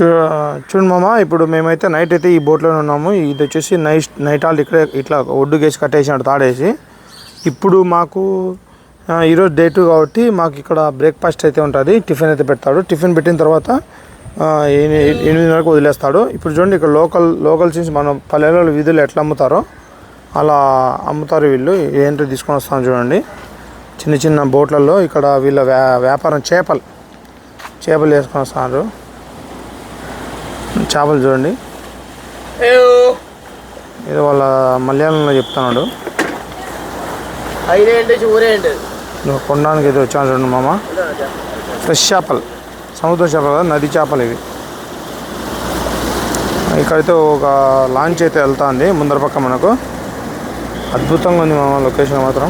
చూ చూడు మామ ఇప్పుడు మేమైతే నైట్ అయితే ఈ బోట్లోనే ఉన్నాము. ఇది వచ్చేసి నైట్ నైట్ ఆల్ ఇక్కడే ఇట్లా ఒడ్డు గేసి కట్టేసినట్టు తాడేసి. ఇప్పుడు మాకు ఈరోజు డే టూ కాబట్టి మాకు ఇక్కడ బ్రేక్ఫాస్ట్ అయితే ఉంటుంది. టిఫిన్ అయితే పెడతాడు. టిఫిన్ పెట్టిన తర్వాత ఎనిమిదిన్నరకు వదిలేస్తాడు. ఇప్పుడు చూడండి ఇక్కడ లోకల్ లోకల్ నుంచి మనం పల్లెలలో వీధులు ఎట్లా అమ్ముతారో అలా అమ్ముతారు వీళ్ళు. ఏంటో తీసుకొని వస్తాను చూడండి. చిన్న చిన్న బోట్లలో ఇక్కడ వీళ్ళ వ్యా వ్యాపారం చేపలు చేపలు వేసుకొని వస్తున్నారు చేపలు చూడండి. ఏదో వాళ్ళ మలయాళంలో చెప్తున్నాడు. కొనడానికి అయితే వచ్చాను చూడండి మామ. ఫ్రెష్ చేపలు. సముద్ర చేపలు కదా నది చేపలు ఇవి. ఇక్కడైతే ఒక లాంచ్ అయితే వెళ్తా ఉంది ముందర పక్క మనకు. అద్భుతంగా ఉంది మామ లొకేషన్ మాత్రం.